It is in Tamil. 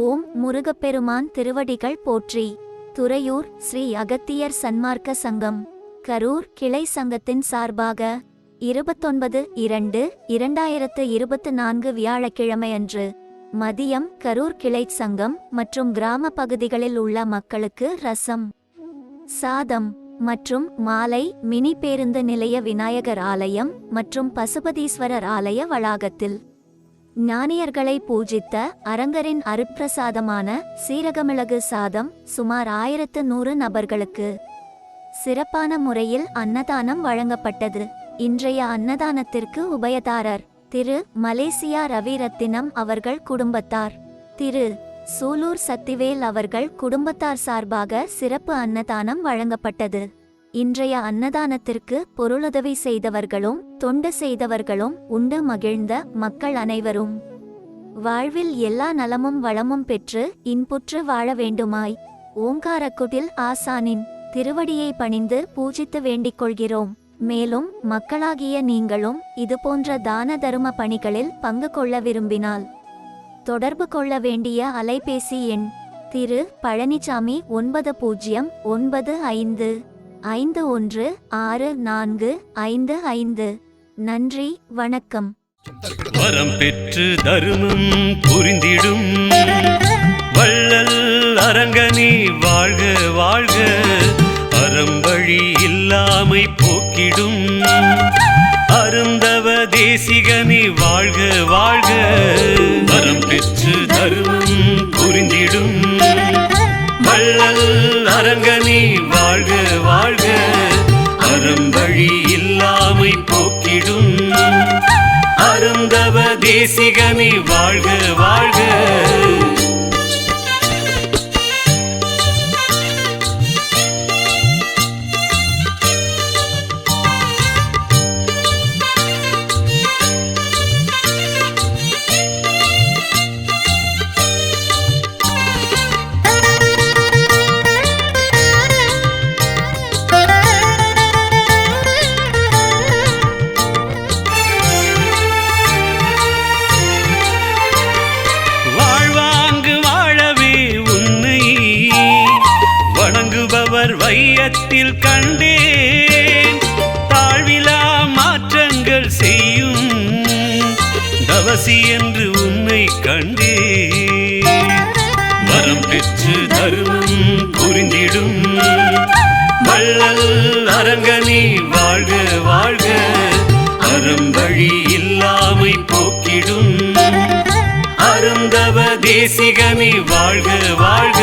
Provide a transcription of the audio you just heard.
ஓம் முருகப்பெருமான் திருவடிகள் போற்றி. துறையூர் ஸ்ரீ அகத்தியர் சன்மார்க்க சங்கம். கரூர் கிளை சங்கத்தின் சார்பாக இருபத்தொன்பது இரண்டு இரண்டாயிரத்து இருபத்து நான்கு வியாழக்கிழமை அன்று மதியம் கரூர் கிளை சங்கம் மற்றும் கிராம பகுதிகளில் உள்ள மக்களுக்கு ரசம் சாதம் மற்றும் மாலை மினி பேருந்து நிலைய விநாயகர் ஆலயம் மற்றும் பசுபதீஸ்வரர் ஆலய வளாகத்தில் ஞானியர்களை பூஜித்த அரங்கரின் அருப்பிரசாதமான சீரகமிளகு சாதம் சுமார் ஆயிரத்து நூறு நபர்களுக்கு சிறப்பான முறையில் அன்னதானம் வழங்கப்பட்டது. இன்றைய அன்னதானத்திற்கு உபயதாரர் திரு மலேசியா ரவிரத்தினம் அவர்கள் குடும்பத்தார். திரு சூலூர் சத்திவேல் அவர்கள் குடும்பத்தார் சார்பாக சிறப்பு அன்னதானம் வழங்கப்பட்டது. இன்றைய அன்னதானத்திற்கு பொருளுதவி செய்தவர்களும் தொண்டு செய்தவர்களும் உண்டு மகிழ்ந்த மக்கள் அனைவரும். வாழ்வில் எல்லா நலமும் வளமும் பெற்று இன்புற்று வாழ வேண்டுமாய் ஓங்காரக்குடில் ஆசானின் திருவடியை பணிந்து பூஜித்து வேண்டிக் கொள்கிறோம். மேலும் மக்களாகிய நீங்களும் இதுபோன்ற தான தரும பணிகளில் பங்கு கொள்ள விரும்பினால் தொடர்பு கொள்ள வேண்டிய அலைபேசி எண் திரு பழனிசாமி ஒன்பது பூஜ்ஜியம் ஒன்பது ஐந்து. ஐந்து ஒன்று ஆறு நான்கு ஐந்து ஐந்து. நன்றி வணக்கம். வரம் பெற்று தருமம் புரிந்திடும். வள்ளல் அரங்கனி வாழ்க வாழ்க. அறம்பழி இல்லாமை போக்கிடும். அருந்தவ தேசிகனி வாழ்க வாழ்க. வரம் பெற்று தருமம் புரிந்திடும். அரங்கனி வாழ்க வாழ்க. அறம்பழி இல்லாமை போக்கிடும். அருந்தவ தேசிகனி வாழ்க வாழ்க. வையத்தில் கண்டேன். தாழ்விலா மாற்றங்கள் செய்யும் தவசி என்று உன்னை கண்டே வரம் பெற்று தருமம் புரிந்திடும். வள்ளல் அரங்கனி வாழ்க வாழ்க. அறம்பழி இல்லாமை போக்கிடும். அருந்தவ தேசிகனி வாழ்க வாழ்க.